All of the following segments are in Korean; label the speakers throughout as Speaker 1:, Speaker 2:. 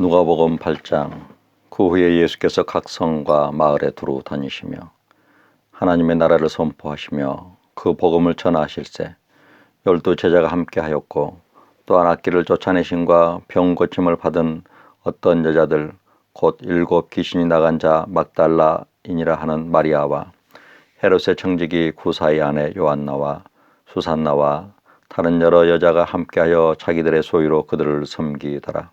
Speaker 1: 누가복음 8장 그 후에 예수께서 각 성과 마을에 두루 다니시며 하나님의 나라를 선포하시며 그 복음을 전하실세 열두 제자가 함께 하였고 또한 악기를 쫓아내신과 병 고침을 받은 어떤 여자들 곧 일곱 귀신이 나간 자 막달라인이라 하는 마리아와 헤롯의 청지기 구사의 아내 요한나와 수산나와 다른 여러 여자가 함께하여 자기들의 소유로 그들을 섬기더라.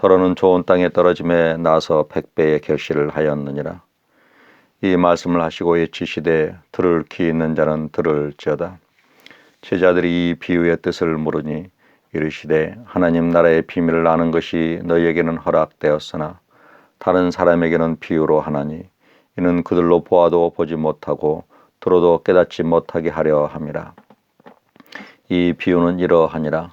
Speaker 1: 털어는 좋은 땅에 떨어짐에 나서 백배의 결실을 하였느니라. 이 말씀을 하시고 외치시되 들을 귀 있는 자는 들을지어다. 제자들이 이 비유의 뜻을 물으니 이르시되 하나님 나라의 비밀을 아는 것이 너희에게는 허락되었으나 다른 사람에게는 비유로 하나니 이는 그들로 보아도 보지 못하고 들어도 깨닫지 못하게 하려 함이라. 이 비유는 이러하니라.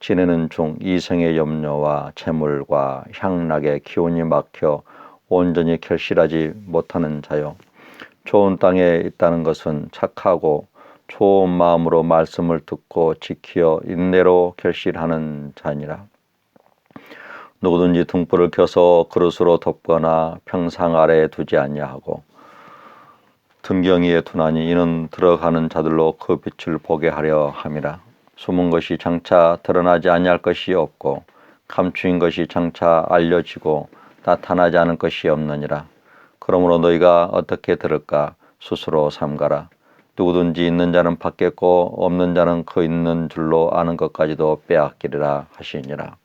Speaker 1: 지내는 중 이성의 염려와 채물과 향락의 기운이 막혀 온전히 결실하지 못하는 자요. 좋은 땅에 있다는 것은 착하고 좋은 마음으로 말씀을 듣고 지키어 인내로 결실하는 자니라. 누구든지 등불을 켜서 그릇으로 덮거나 평상 아래에 두지 아니하고 등경이에 두나니 이는 들어가는 자들로 그 빛을 보게 하려 함이라. 숨은 것이 장차 드러나지 아니할 것이 없고 감추인 것이 장차 알려지고 나타나지 않을 것이 없느니라. 그러므로 너희가 어떻게 들을까 스스로 삼가라. 누구든지 있는 자는 받겠고 없는 자는 그 있는 줄로 아는 것까지도 빼앗기리라 하시니라.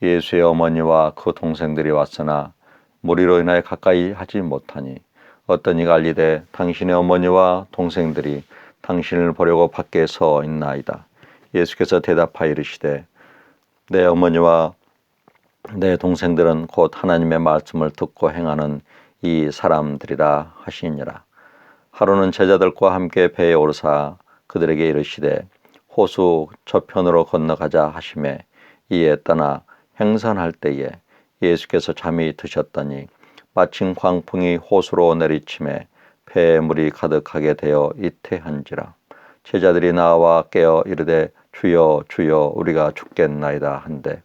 Speaker 1: 예수의 어머니와 그 동생들이 왔으나 무리로 인하여 가까이 하지 못하니 어떤 이가 알리되 당신의 어머니와 동생들이 당신을 보려고 밖에 서 있나이다. 예수께서 대답하여 이르시되 내 어머니와 내 동생들은 곧 하나님의 말씀을 듣고 행하는 이 사람들이라 하시니라. 하루는 제자들과 함께 배에 오르사 그들에게 이르시되 호수 저편으로 건너가자 하심에 이에 떠나 행선할 때에 예수께서 잠이 드셨더니 마침 광풍이 호수로 내리침에 배에 물이 가득하게 되어 이태한지라 제자들이 나와 깨어 이르되 주여 주여 우리가 죽겠나이다 한데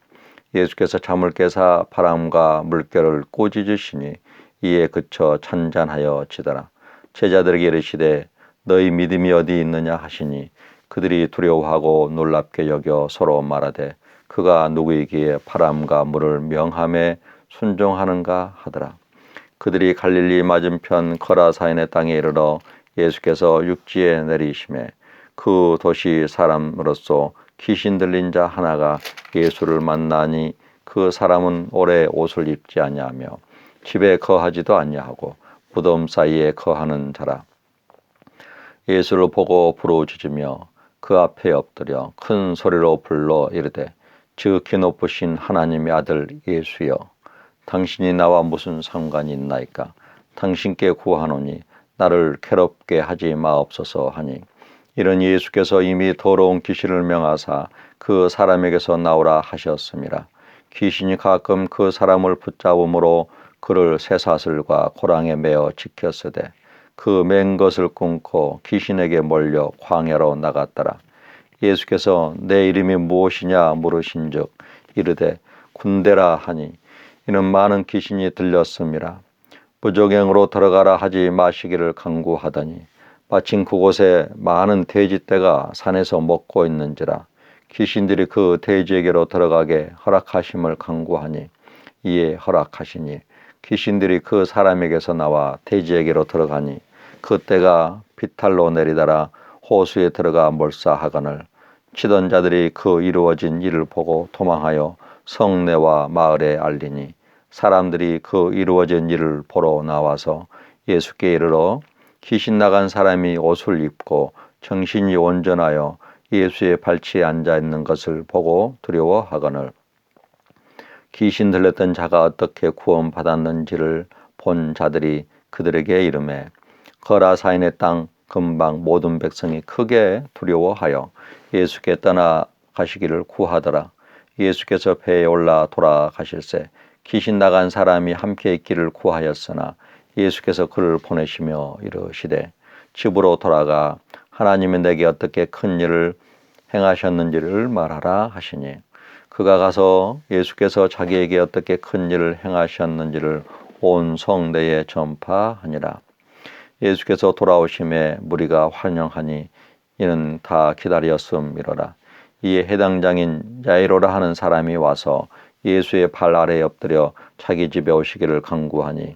Speaker 1: 예수께서 잠을 깨사 바람과 물결을 꾸짖으시니 이에 그쳐 찬잔하여 지더라. 제자들에게 이르시되 너희 믿음이 어디 있느냐 하시니 그들이 두려워하고 놀랍게 여겨 서로 말하되 그가 누구이기에 바람과 물을 명함에 순종하는가 하더라. 그들이 갈릴리 맞은편 거라사인의 땅에 이르러 예수께서 육지에 내리심에 그 도시 사람으로서 귀신 들린 자 하나가 예수를 만나니 그 사람은 오래 옷을 입지 아니하며 집에 거하지도 아니하고 무덤 사이에 거하는 자라. 예수를 보고 부르짖으며 그 앞에 엎드려 큰 소리로 불러 이르되 지극히 높으신 하나님의 아들 예수여 당신이 나와 무슨 상관이 있나이까 당신께 구하노니 나를 괴롭게 하지 마옵소서 하니 이런 예수께서 이미 더러운 귀신을 명하사 그 사람에게서 나오라 하셨습니다. 귀신이 가끔 그 사람을 붙잡음으로 그를 쇠사슬과 고랑에 매어 지켰으되 그 맨 것을 끊고 귀신에게 몰려 광야로 나갔더라. 예수께서 내 이름이 무엇이냐 물으신즉 이르되 군대라 하니 이는 많은 귀신이 들렸습니다. 부족행으로 들어가라 하지 마시기를 강구하더니 마침 그곳에 많은 돼지떼가 산에서 먹고 있는지라 귀신들이 그 돼지에게로 들어가게 허락하심을 강구하니 이에 허락하시니 귀신들이 그 사람에게서 나와 돼지에게로 들어가니 그때가 비탈로 내리다라 호수에 들어가 몰사하거늘 치던 자들이 그 이루어진 일을 보고 도망하여 성내와 마을에 알리니 사람들이 그 이루어진 일을 보러 나와서 예수께 이르러 귀신 나간 사람이 옷을 입고 정신이 온전하여 예수의 발치에 앉아 있는 것을 보고 두려워하거늘 귀신 들렸던 자가 어떻게 구원받았는지를 본 자들이 그들에게 이름해 거라사인의 땅 금방 모든 백성이 크게 두려워하여 예수께 떠나가시기를 구하더라. 예수께서 배에 올라 돌아가실새 귀신 나간 사람이 함께 있기를 구하였으나 예수께서 그를 보내시며 이르시되 집으로 돌아가 하나님이 내게 어떻게 큰 일을 행하셨는지를 말하라 하시니 그가 가서 예수께서 자기에게 어떻게 큰 일을 행하셨는지를 온 성내에 전파하니라. 예수께서 돌아오심에 무리가 환영하니 이는 다 기다렸음이로라. 이에 해당장인 야이로라 하는 사람이 와서 예수의 발 아래에 엎드려 자기 집에 오시기를 강구하니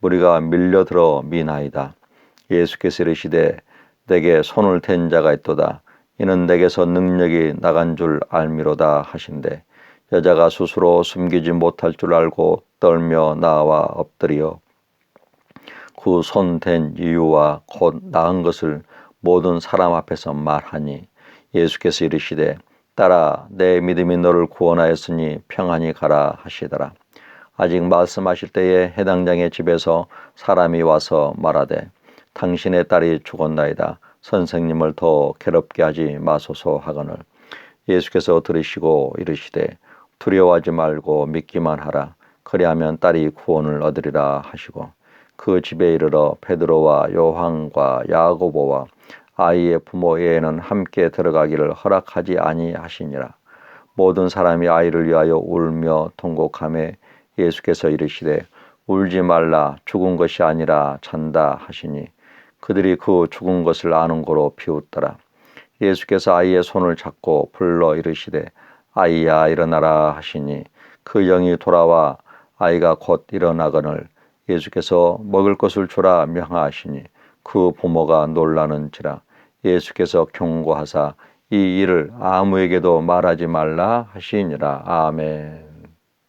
Speaker 1: 무리가 밀려 들어 미나이다. 예수께서 이르시되 내게 손을 댄 자가 있도다. 이는 내게서 능력이 나간 줄 알미로다 하신대. 여자가 스스로 숨기지 못할 줄 알고 떨며 나와 엎드려 그손 댄 이유와 곧 나은 것을 모든 사람 앞에서 말하니 예수께서 이르시되 따라 내 믿음이 너를 구원하였으니 평안히 가라 하시더라. 아직 말씀하실 때에 해당 장의 집에서 사람이 와서 말하되 당신의 딸이 죽었나이다. 선생님을 더 괴롭게 하지 마소서 하거늘 예수께서 들으시고 이르시되 두려워하지 말고 믿기만 하라. 그리하면 딸이 구원을 얻으리라 하시고 그 집에 이르러 베드로와 요한과 야고보와 아이의 부모 외에는 함께 들어가기를 허락하지 아니하시니라. 모든 사람이 아이를 위하여 울며 통곡함에 예수께서 이르시되 울지 말라 죽은 것이 아니라 잔다 하시니 그들이 그 죽은 것을 아는 거로 비웃더라. 예수께서 아이의 손을 잡고 불러 이르시되 아이야 일어나라 하시니 그 영이 돌아와 아이가 곧 일어나거늘 예수께서 먹을 것을 주라 명하시니 그 부모가 놀라는지라 예수께서 경고하사 이 일을 아무에게도 말하지 말라 하시니라 아멘.